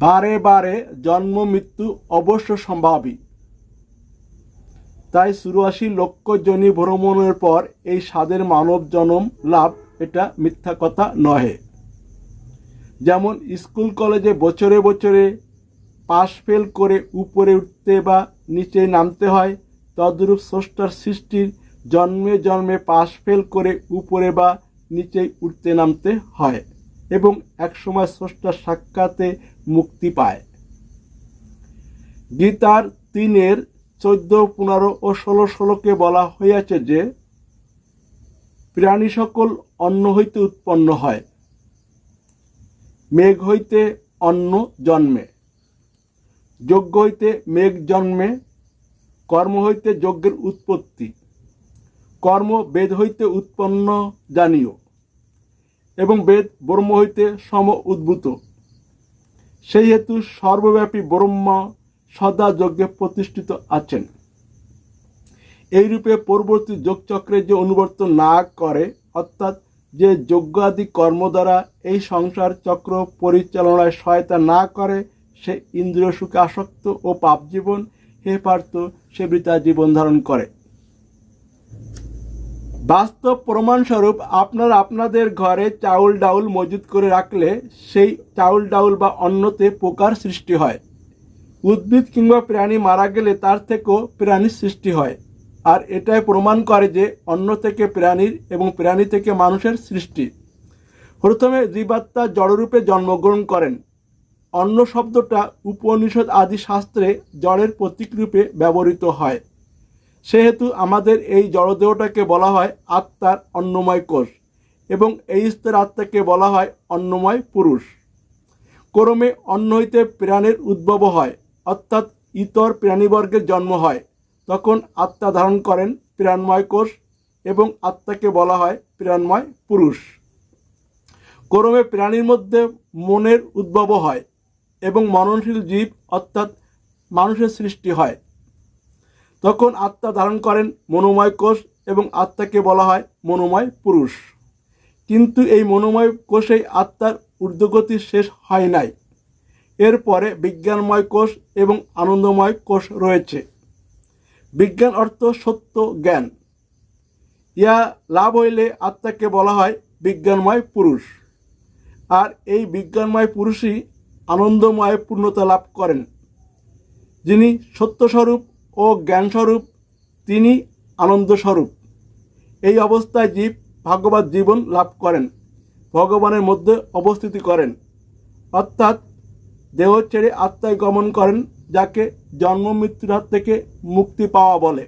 বারে বারে জন্ম, মৃত্যু অবশ্য সম্ভাবী। তাই চুরাশি লক্ষ জনি ভ্রমণের পর এই স্বাদের মানব জনম লাভ এটা মিথ্যা কথা নহে। যেমন স্কুল কলেজে বছরে বছরে পাশ ফেল করে উপরে উঠতে বা নিচে নামতে হয়, তদ্রূপ স্রষ্টার সৃষ্টির জন্মে জন্মে পাশ ফেল করে উপরে বা নিচে উঠতে নামতে হয়। এবং একসময় স্রষ্টার সাক্ষাতে মুক্তি পায়। গীতার তিনের চোদ্দ, পনেরো ও ষোলো ষোলোকে বলা হইয়াছে যে, প্রাণী সকল অন্ন হইতে উৎপন্ন হয়, মেঘ হইতে অন্ন জন্মে, যজ্ঞ হইতে মেঘ জন্মে, কর্ম হইতে যজ্ঞের উৎপত্তি, কর্ম বেদ হইতে উৎপন্ন জানিও। এবং বেদ ব্রহ্ম হইতে সম উদ্ভূত। সেই হেতু সর্বব্যাপী ব্রহ্ম সদা যজ্ঞে প্রতিষ্ঠিত আছেন। এইরূপে পরবর্তী যোগচক্রে যে অনুবর্তন না করে, অর্থাৎ যে যজ্ঞাদি কর্ম দ্বারা এই সংসার চক্র পরিচালনায় সহায়তা না করে, সে ইন্দ্রিয় সুখে আসক্ত ও পাপ জীবন, হে পার্থ, সে বৃতা জীবন ধারণ করে। বাস্তব প্রমাণস্বরূপ আপনারা আপনাদের ঘরে চাউল ডাউল মজুত করে রাখলে সেই চাউল ডাউল বা অন্নতে পোকার সৃষ্টি হয়। উদ্ভিদ কিংবা প্রাণী মারা গেলে তার থেকেও প্রাণীর সৃষ্টি হয়। আর এটাই প্রমাণ করে যে অন্ন থেকে প্রাণীর এবং প্রাণী থেকে মানুষের সৃষ্টি। প্রথমে জীবাত্মা জড়রূপে জন্মগ্রহণ করেন। অন্য শব্দটা উপনিষদ আদি শাস্ত্রে জড়ের প্রতীকরূপে ব্যবহৃত হয়। সেহেতু আমাদের এই জড়দেহটাকে বলা হয় আত্মার অন্নময় কোষ এবং এই স্তর আত্মাকে বলা হয় অন্নময় পুরুষ। ক্রমে অন্ন হইতে প্রাণের উদ্ভব হয়, অর্থাৎ ইতর প্রাণীবর্গের জন্ম হয়। তখন আত্মা ধারণ করেন প্রাণময় কোষ এবং আত্মাকে বলা হয় প্রাণময় পুরুষ। ক্রমে প্রাণীর মধ্যে মনের উদ্ভব হয় এবং মননশীল জীব, অর্থাৎ মানুষের সৃষ্টি হয়। তখন আত্মা ধারণ করেন মনোময় কোষ এবং আত্মাকে বলা হয় মনোময় পুরুষ। কিন্তু এই মনোময় কোষেই আত্মার ঊর্ধ্বগতি শেষ হয় নাই। এরপরে বিজ্ঞানময় কোষ এবং আনন্দময় কোষ রয়েছে। বিজ্ঞান অর্থ সত্য জ্ঞান। ইয়া লাভ হইলে আত্মাকে বলা হয় বিজ্ঞানময় পুরুষ। আর এই বিজ্ঞানময় পুরুষই আনন্দময় পূর্ণতা লাভ করেন। যিনি সত্যস্বরূপ ও জ্ঞানস্বরূপ, তিনি আনন্দস্বরূপ। এই অবস্থায় জীব ভাগ্যবাদ জীবন লাভ করেন, ভগবানের মধ্যে অবস্থিতি করেন। অর্থাৎ দেহ ছেড়ে আত্মায় গমন করেন, যাকে জন্ম মৃত্যুর হাত থেকে মুক্তি পাওয়া বলে।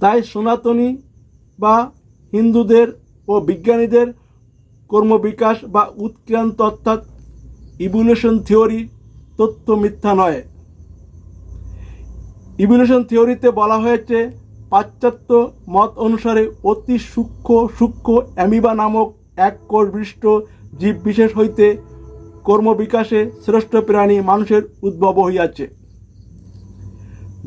তাই সনাতনী বা হিন্দুদের ও বিজ্ঞানীদের কর্মবিকাশ বা উৎক্রান্ত অর্থাৎ ইভলিউশন থিওরি তথ্য মিথ্যা নয়। ইভলিউশন থিওরিতে বলা হয়েছে, পাশ্চাত্য মত অনুসারে অতি সূক্ষ্ম সূক্ষ্ম অ্যামিবা নামক এক কোষবিষ্ট জীব বিশেষ হইতে কর্মবিকাশে শ্রেষ্ঠ প্রাণী মানুষের উদ্ভব হইয়াছে।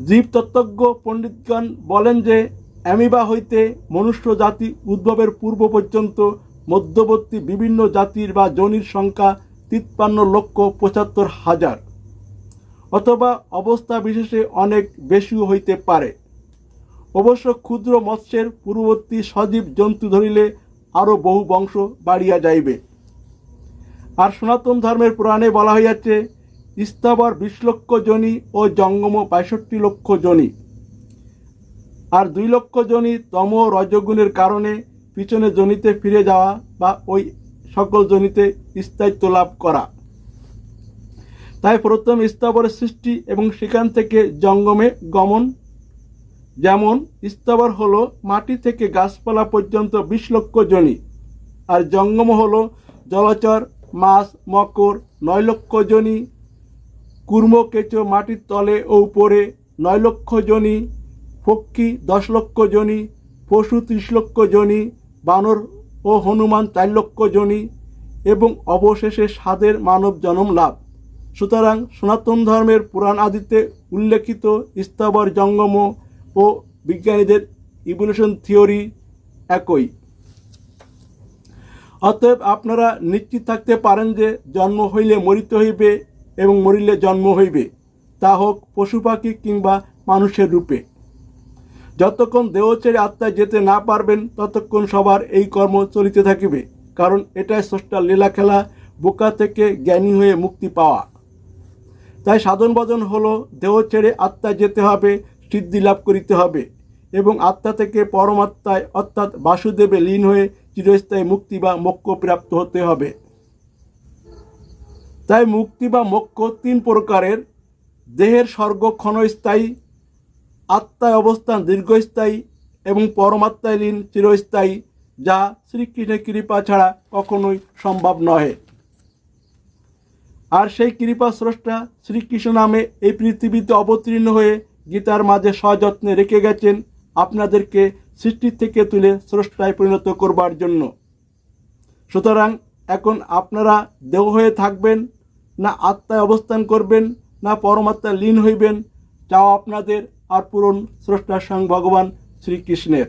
জীবতত্ত্বজ্ঞ পণ্ডিতগণ বলেন যে, অ্যামিবা হইতে মনুষ্য জাতি উদ্ভবের পূর্ব পর্যন্ত মধ্যবর্তী বিভিন্ন জাতির বা জনির সংখ্যা তিপ্পান্ন লক্ষ পঁচাত্তর হাজার। অথবা অবস্থা বিশেষে অনেক বেশিও হইতে পারে। অবশ্য ক্ষুদ্র মৎস্যের পূর্ববর্তী সজীব জন্তু ধরিলে আরও বহু বংশ বাড়িয়া যাইবে। আর সনাতন ধর্মের পুরাণে বলা হইয়াছে, স্থাবর বিশ লক্ষ জনি ও জঙ্গম বাষট্টি লক্ষ জনি। আর দুই লক্ষ জনি তম রজগুণের কারণে পিছনে জনিতে ফিরে যাওয়া বা ওই সকল জনিতে স্থায়িত্ব লাভ করা। তাই প্রথম স্থাবরের সৃষ্টি এবং সেখান থেকে জঙ্গমে গমন। যেমন স্থাবর হলো মাটি থেকে গাছপালা পর্যন্ত বিশ লক্ষ জনি। আর জঙ্গম হলো জলচর, মাছ, মকর, নয় লক্ষ জনি। কুর্ম কেঁচো মাটির তলে ও উপরে নয় লক্ষ জনি। পক্ষী দশ লক্ষ জনি। পশু ত্রিশ লক্ষ জনি। বানর ও হনুমান চার লক্ষ জনি। এবং অবশেষে সাদের মানব জন্ম লাভ। সুতরাং সনাতন ধর্মের পুরাণ আদিতে উল্লেখিত স্থাবর জঙ্গম ও বিজ্ঞানীদের ইভলিউশন থিওরি একই। অতএব আপনারা নিশ্চিত থাকতে পারেন যে জন্ম হইলে মরিতে হইবে এবং মরিলে জন্ম হইবে, তা হোক পশু পাখি কিংবা মানুষের রূপে। যতক্ষণ দেহ ছেড়ে আত্মায় যেতে না পারবেন, ততক্ষণ সবার এই কর্ম চলিতে থাকিবে, কারণ এটাই স্রষ্টার লীলা খেলা বোকা থেকে জ্ঞানী হয়ে মুক্তি পাওয়া। তাই সাধন ভজন হলো দেহ ছেড়ে আত্মায় যেতে হবে, সিদ্ধি লাভ করিতে হবে। এবং আত্মা থেকে পরমাত্মায় অর্থাৎ বাসুদেবে লীন হয়ে চিরস্থায়ী মুক্তি বা মোক্ষ প্রাপ্ত হতে হবে। তাই মুক্তি বা মোক্ষ তিন প্রকারের। দেহের স্বর্গ ক্ষণস্থায়ী, আত্মায় অবস্থান দীর্ঘস্থায়ী এবং পরমাত্মায় লীন চিরস্থায়ী, যা শ্রীকৃষ্ণের কৃপা ছাড়া কখনোই সম্ভব নহে। আর সেই কৃপা স্রষ্টা শ্রীকৃষ্ণ নামে এই পৃথিবীতে অবতীর্ণ হয়ে গীতার মাঝে সযত্নে রেখে গেছেন আপনাদেরকে সৃষ্টি থেকে তুলে স্রষ্টায় পরিণত করবার জন্য। সুতরাং এখন আপনারা দেহ হয়ে থাকবেন, না আত্মায় অবস্থান করবেন, না পরমাত্মায় লীন হইবেন চাও আপনাদের আর পূরণ স্রষ্টার সঙ্গ ভগবান শ্রীকৃষ্ণের।